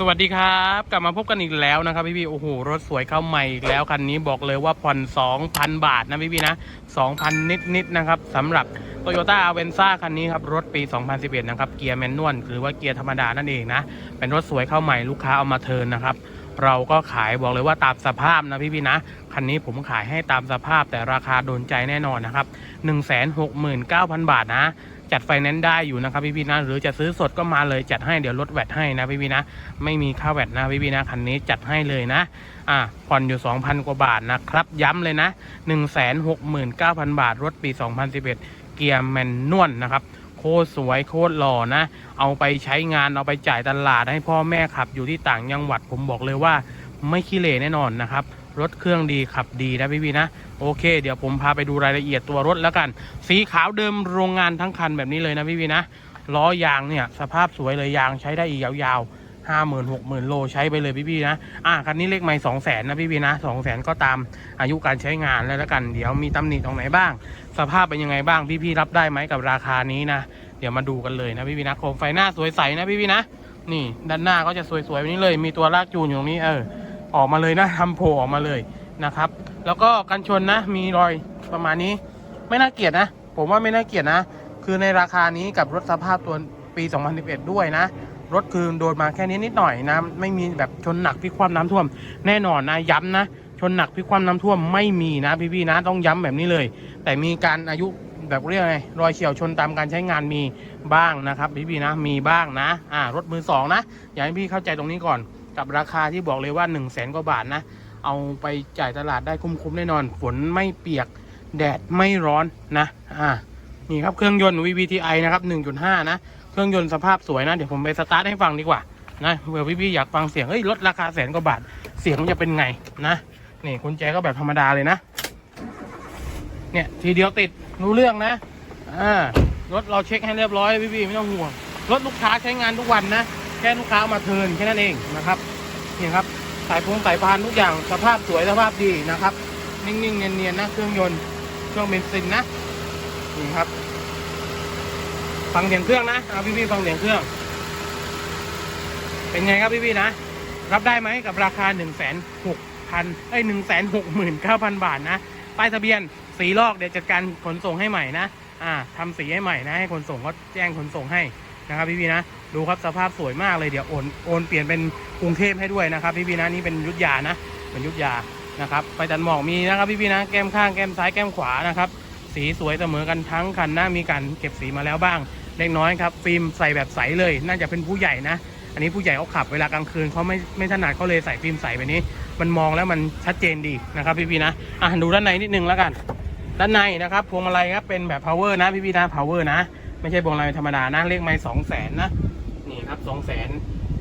สวัสดีครับ กลับมาพบกันอีกแล้วนะครับพี่พี่โอ้โหรถสวยเข้าใหม่อีกแล้วคันนี้บอกเลยว่าผ่อน2,000 บาทนะพี่พี่นะ2,000 นิดนิดๆนะครับสำหรับ Toyota a v e n z a คันนี้ครับรถปี 2011 นะครับเกียร์แมนนวลหรือว่าเกียร์ธรรมดานั่นเองนะ เป็นรถสวยเข้าใหม่ลูกค้าเอามาเทินนะครับเราก็ขายบอกเลยว่าตามสภาพนะพี่พี่นะ คันนี้ผมขายให้ตามสภาพแต่ราคาโดนใจแน่นอนนะครับ 169,000 บาทนะ จัดไฟแนนซ์ได้อยู่นะครับพี่พี่ๆนะหรือจะซื้อสดก็มาเลยจัดให้เดี๋ยวลดแวดให้นะพี่พี่ๆนะ ไม่มีค่าแวดนะพี่พี่ๆนะคันนี้จัดให้เลยนะอ่าผ่อนอยู่ 2,000 กว่าบาทนะครับย้ำเลยนะ 169,000 บาทรถปี 2011 เกียร์แมนนวลนะครับโคตรสวยโคตรหล่อนะ เอาไปใช้งานเอาไปจ่ายตลาดให้พ่อแม่ขับอยู่ที่ต่างจังหวัดผมบอกเลยว่าไม่ขี้เหร่แน่นอนนะครับ รถเครื่องดีขับดีนะพี่พี่นะ โอเค เดี๋ยวผมพาไปดูรายละเอียดตัวรถแล้วกัน สีขาวเดิมโรงงานทั้งคันแบบนี้เลยนะพี่พี่นะล้อยางเนี่ยสภาพสวยเลยยางใช้ได้อีกยาวๆห้าหมื่นหกหมื่นโลใช้ไปเลยพี่พี่ๆนะ อะคันนี้เลขไม่สองแสนนะพี่พี่ๆนะสองแสนก็ตามอายุการใช้งานแล้วแล้วกัน เดี๋ยวมีตำหนิตรงไหนบ้าง สภาพเป็นยังไงบ้างพี่พี่ๆรับได้ไหมกับราคานี้นะ เดี๋ยวมาดูกันเลยนะพี่พี่ๆนะโคมไฟหน้าสวยใสนะพี่พี่ๆนะ นี่ด้านหน้าก็จะสวยๆแบบนี้เลย มีตัวลากจูนอยู่ตรงนี้เออ ออกมาเลยนะทำโผล่ออกมาเลยนะครับ แล้วก็กันชนนะมีรอยประมาณนี้ ไม่น่าเกลียดนะ ผมว่าไม่น่าเกลียดนะ คือในราคานี้กับรถสภาพตัวปี 2011 ด้วยนะ รถคือโดนมาแค่นี้นิดหน่อยนะ ไม่มีแบบชนหนักพิคว่ำน้ำท่วม แน่นอนนะย้ำนะ ชนหนักพิคว่ำน้ำท่วมไม่มีนะพี่ๆนะ ต้องย้ำแบบนี้เลย แต่มีการอายุแบบเรียกไงรอยเฉียวชนตามการใช้งานมีบ้างนะครับพี่ๆนะ มีบ้างนะ อ่ารถมือสองนะ อยากให้พี่เข้าใจตรงนี้ก่อน กับราคาที่บอกเลยว่า1 0 0 0 0แสนกว่าบาทนะ เอาไปจ่ายตลาดได้คุ้มๆแน่นอน ฝนไม่เปียกแดดไม่ร้อนนะ อ่า นี่ครับเครื่องยนต์ VVTi นะครับ 1.5 นะ เครื่องยนต์สภาพสวยนะ เดี๋ยวผมไปสตาร์ทให้ฟังดีกว่า นะเผื่อพี่ๆอยากฟังเสียง เฮ้ยรถราคาแสนกว่าบาท เสียงมันจะเป็นไงนะ นี่กุญแจก็แบบธรรมดาเลยนะ เนี่ยทีเดียวติดรู้เรื่องนะ อ่ารถเราเช็คให้เรียบร้อยพี่ๆไม่ต้องห่วง รถลูกค้าใช้งานทุกวันนะ แค่ลูกค้ามาเทินแค่นั้นเองนะครับนี่ครับสายพงสายพานทุกอย่างสภาพสวยสภาพดีนะครับ นิ่งๆเนียนๆนะเครื่องยนต์เครื่องเบนซินนะนี่ครับ ฟังเสียงเครื่องนะเอาพี่ๆฟังเสียงเครื่อง เป็นไงครับพี่ๆนะ รับได้ไหมกับราคา1 6 0 0 0ไอ้หนึ่งแสนหกหมื่นเก้าพันบาทนะป้ายทะเบียนสีลอกเดี๋ยวจัดการขนส่งให้ใหม่นะอ่าทำสีให้ใหม่นะให้ขนส่งก็แจ้งขนส่งให้นะครับพี่ๆนะ ดูครับสภาพสวยมากเลยเดี๋ยวโอนโอนเปลี่ยนเป็นกรุงเทพให้ด้วยนะครับพี่พี่นะนี่เป็นยุทธยานะเป็นยุทธยานะครับไฟตัดหมอกมีนะครับพี่พี่นะแก้มข้างแก้มซ้ายแก้มขวานะครับสีสวยเสมอกันทั้งคันนะมีการเก็บสีมาแล้วบ้าง เล็กน้อยครับฟิล์มใส่แบบใสเลย น่าจะเป็นผู้ใหญ่นะ อันนี้ผู้ใหญ่เขาขับเวลากลางคืนเขาไม่ไม่ถนัดเขาเลยใส่ฟิล์มใสแบบนี้ มันมองแล้วมันชัดเจนดีนะครับพี่พี่นะอะดูด้านในนิดนึงแล้วกันด้านในนะครับพวงมาลัยครับเป็นแบบ power นะพี่พี่นะ power นะ ไม่ใช่พวงมาลัยธรรมดานะเลขไม้สองแสนนะ นี่ครับสองแสน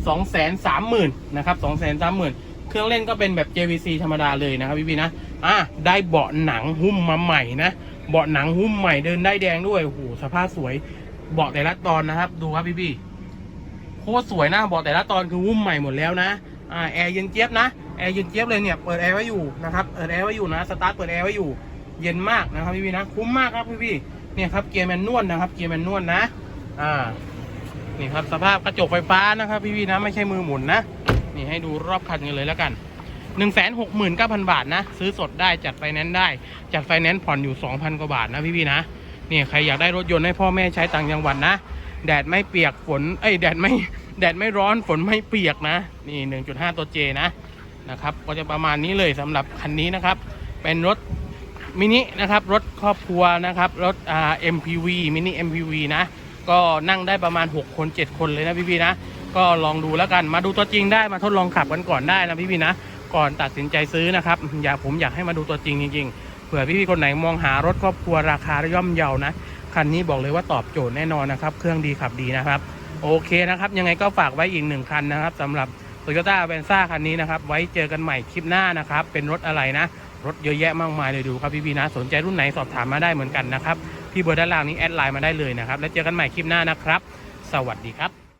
สองแสนสามหมื่นนะครับสองแสนสามหมื่นเครื่องเล่นก็เป็นแบบ JVC ธรรมดาเลยนะครับพี่พี่นะอะได้เบาะหนังหุ้มมาใหม่นะเบาะหนังหุ้มใหม่เดินได้แดงด้วยโอ้โหสภาพสวยเบาะแต่ละตอนนะครับ ดูครับพี่พี่โคตรสวยนะเบาะแต่ละตอนคือหุ้มใหม่หมดแล้วนะอ่าแอร์เย็นเจี๊ยบนะแอร์เย็นเจี๊ยบเลยเนี่ยเปิดแอร์ไว้อยู่นะครับเปิดแอร์ไว้อยู่นะสตาร์ทเปิดแอร์ไว้อยู่เย็นมากนะครับพี่พี่นะคุ้มมากครับพี่พี่เนี่ยครับเกียร์แมนนวลนะครับเกียร์แมนนวลนะอ่า นี่ครับสภาพกระจกไฟฟ้านะครับพี่ๆนะไม่ใช่มือหมุนนะ นี่ให้ดูรอบคันกันเลยแล้วกัน 1 6 9 0 0 0 บาทนะ ซื้อสดได้จัดไฟแนนซ์ได้ จัดไฟแนนซ์ผ่อนอยู่ 2,000 กว่าบาทนะพี่ๆนะนี่ใครอยากได้รถยนต์ให้พ่อแม่ใช้ต่างจังหวัดนะ แดดไม่เปียกฝนเอ้ยแดดไม่แดดไม่ร้อนฝนไม่เปียกนะ นี่ 1.5 ตัวเจนะนะครับก็จะประมาณนี้เลยสำหรับคันนี้นะครับ เป็นรถมินินะครับ รถครอบครัวนะครับ รถอ่า MPV มินิ MPV นะ ก็นั่งได้ประมาณ 6 คน 7 คนเลยนะพี่ๆนะ ก็ลองดูแล้วกันมาดูตัวจริงได้มาทดลองขับกันก่อนได้นะพี่ๆนะ ก่อนตัดสินใจซื้อนะครับอยากผมอยากให้มาดูตัวจริงจริงๆเผื่อพี่ๆคนไหนมองหารถครอบครัวราคาย่อมเยานะคันนี้บอกเลยว่าตอบโจทย์แน่นอนนะครับ เครื่องดีขับดีนะครับ โอเคนะครับ ยังไงก็ฝากไว้อีกหนึ่งคันนะครับสำหรับ Toyota a v e n z a คันนี้นะครับ ไว้เจอกันใหม่คลิปหน้านะครับ เป็นรถอะไรนะ รถเยอะแยะมากมายเลยดูครับพี่ๆนะ สนใจรุ่นไหนสอบถามมาได้เหมือนกันนะครับ ที่เบอร์ด้านล่างนี้แอดไลน์มาได้เลยนะครับ แล้วเจอกันใหม่คลิปหน้านะครับ สวัสดีครับ